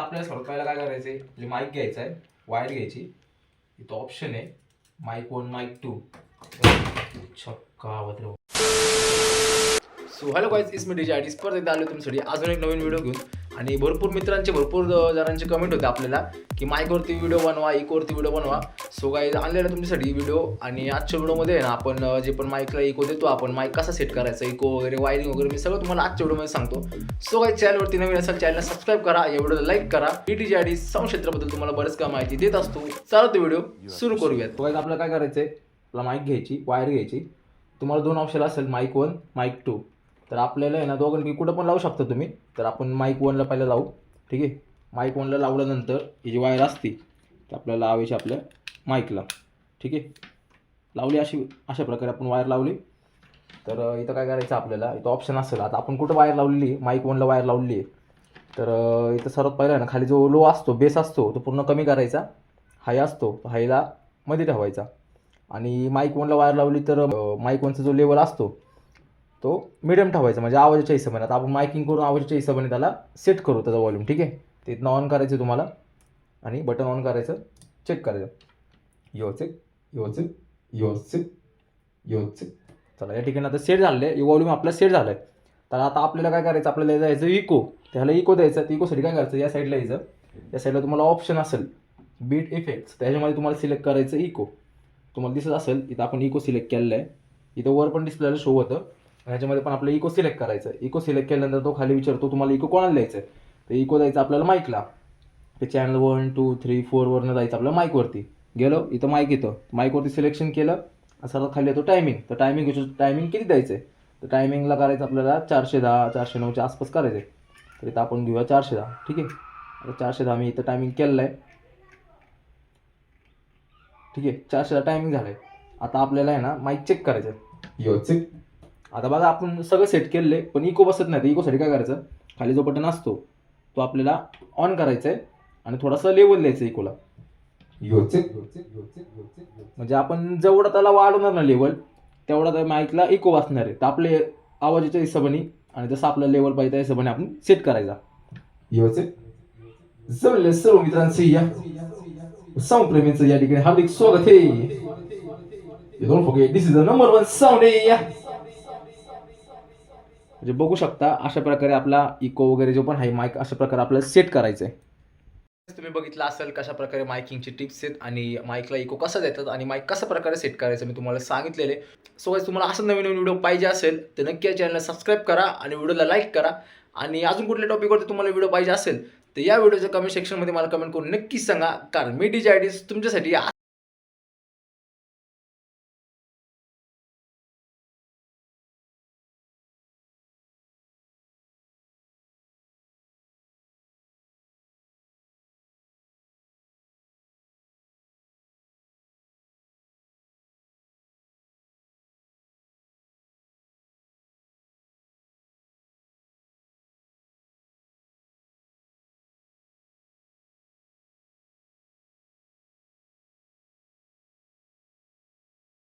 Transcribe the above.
आपल्याला पहिला काय करायचंय? आपली माईक घ्यायचा आहे वायर घ्यायची. इथं ऑप्शन आहे. माईक वन माईक टू छक्का सो हॅलो गाईज इस मी डीजे आयटी परत एकदा आलो तुमच्यासाठी. अजून एक नवीन व्हिडिओ घेऊन आणि भरपूर मित्रांचे भरपूर जणांचे कमेंट होते आपल्याला की माईकवरती व्हिडिओ बनवा इकोवरती व्हिडिओ बनवा. सो गाईज आणलेला तुमच्यासाठी व्हिडिओ आणि आजच्या व्हिडिओमध्ये आहे ना आपण जे पण माईकला इको देतो आपण माईक कसा सेट करायचा इको वगैरे वायरिंग वगैरे मी सगळं तुम्हाला आजच्या व्हिडिओमध्ये सांगतो. सो गाईज चॅनलवरती नवीन असेल चॅनलला सबस्क्राईब करा या व्हिडिओला लाईक करा. डी आय डी क्षेत्राबद्दल तुम्हाला बरेच काय माहिती देत असतो. चालत व्हिडिओ सुरू करूयात. गाईज आपल्याला काय करायचं आहे आपला माईक घ्यायची वायर घ्यायची. तुम्हाला दोन ऑप्शन असेल माईक वन माईक टू तर आपल्याला आहे ना दोघांपैकी कुठं पण लावू शकता तुम्ही. तर आपण माईक वनला पहिलं लावू. ठीक आहे? माईक वनला लावल्यानंतर ही जी वायर असते ती आपल्याला लावायची आपल्या माईकला ठीक आहे? लावली अशी अशा प्रकारे आपण वायर लावली. तर इथं काय करायचं आपल्याला? इथं ऑप्शन असेल. आता आपण कुठं वायर लावलेली आहे? माईक वनला वायर लावलेली आहे. तर इथं सर्वात पहिला आहे ना खाली जो लो असतो बेस असतो तो पूर्ण कमी करायचा. हाय असतो तो हायला मध्ये ठेवायचा. आणि माईक वनला वायर लावली तर माईक वनचा जो लेवल असतो तो मिडियम ठेवायचा म्हणजे आवाजाच्या हिशोबाने. आता आपण मायकिंग करून आवाजाच्या हिशोबाने त्याला सेट करू त्याचा वॉल्यूम ठीक आहे? ते इथनं ऑन करायचं तुम्हाला. आणि बटन ऑन करायचं चेक करायचं. योचिक योचिक योचिक योचिक चला या ठिकाणी आता सेट झालेलं आहे. वॉल्यूम आपला सेट झालं आहे तर आता आपल्याला काय करायचं? आपल्याला जायचं इको त्याला इको द्यायचं. तर इकोसाठी काय करायचं? या साईडला यायचं. या साईडला तुम्हाला ऑप्शन असेल. बीट इफेक्ट्स त्याच्यामध्ये तुम्हाला सिलेक्ट करायचं इको तुम्हाला दिसत असेल इथं आपण इको सिलेक्ट केलेलं आहे. इथं वर पण डिस्प्लेला शो होतं. ह्याच्यामध्ये पण आपलं इको सिलेक्ट करायचं इको सिलेक्ट केल्यानंतर तो खाली विचारतो तुम्हाला इको कोणाला द्यायचं आहे तर इको द्यायचं आपल्याला माईकला ते चॅनल वन टू थ्री फोरवरनं जायचं आपल्या माईकवरती गेलो इथं माईक येतं. माईकवरती सिलेक्शन केलं असं सर्वात खाली येतो टायमिंग तर टायमिंग टायमिंग किती द्यायचं आहे तर टायमिंगला करायचं आपल्याला चारशे दहा चारशे नऊच्या आसपास करायचं आहे तर इथं आपण घेऊया चारशे दहा. ठीक आहे? आता चारशे दहा मी इथं टायमिंग केलेलं आहे ठीक आहे? चारशे दहा टायमिंग झालं आहे आता आपल्याला आहे ना माईक चेक करायचं यो चेक आता बघा आपण सगळं सेट केलेलं आहे पण इको बसत नाही. तर इकोसाठी काय करायचं? खाली जो बटन असतो तो आपल्याला ऑन करायचा आहे आणि थोडासा लेवल द्यायचं इकोला म्हणजे आपण जेवढा त्याला वाढवणार ना लेवल तेवढा त्या माईकला इको वाचणार आहे. तर आपले आवाजाच्या हिशोबाने आणि जसं आपला लेवल पाहिजे त्या हिशोबाने आपण सेट करायचा. जमले सर्व मित्रांचे या. साऊंड प्रेमींचं या ठिकाणी हार्दिक स्वागत आहे. This is the number one sound या. म्हणजे बघू शकता अशा प्रकारे आपला इको वगैरे जो पण आहे माईक अशा प्रकारे आपल्याला सेट करायचं आहे तुम्ही बघितलं असेल कशा प्रकारे मायकिंगचे टिप्स आहेत आणि माईकला इको कसं देतात आणि माईक कशा प्रकारे सेट करायचं मी तुम्हाला सांगितलेले सो guys, तुम्हाला असं नवीन नवीन व्हिडिओ पाहिजे असेल तर नक्की या चॅनलला सबस्क्राईब करा आणि व्हिडिओला लाईक करा. आणि अजून कुठल्या टॉपिकवरती तुम्हाला व्हिडिओ पाहिजे असेल तर या व्हिडिओच्या कमेंट सेक्शनमध्ये मला कमेंट करून नक्कीच सांगा कारण मी डीजे आयडीज तुमच्यासाठी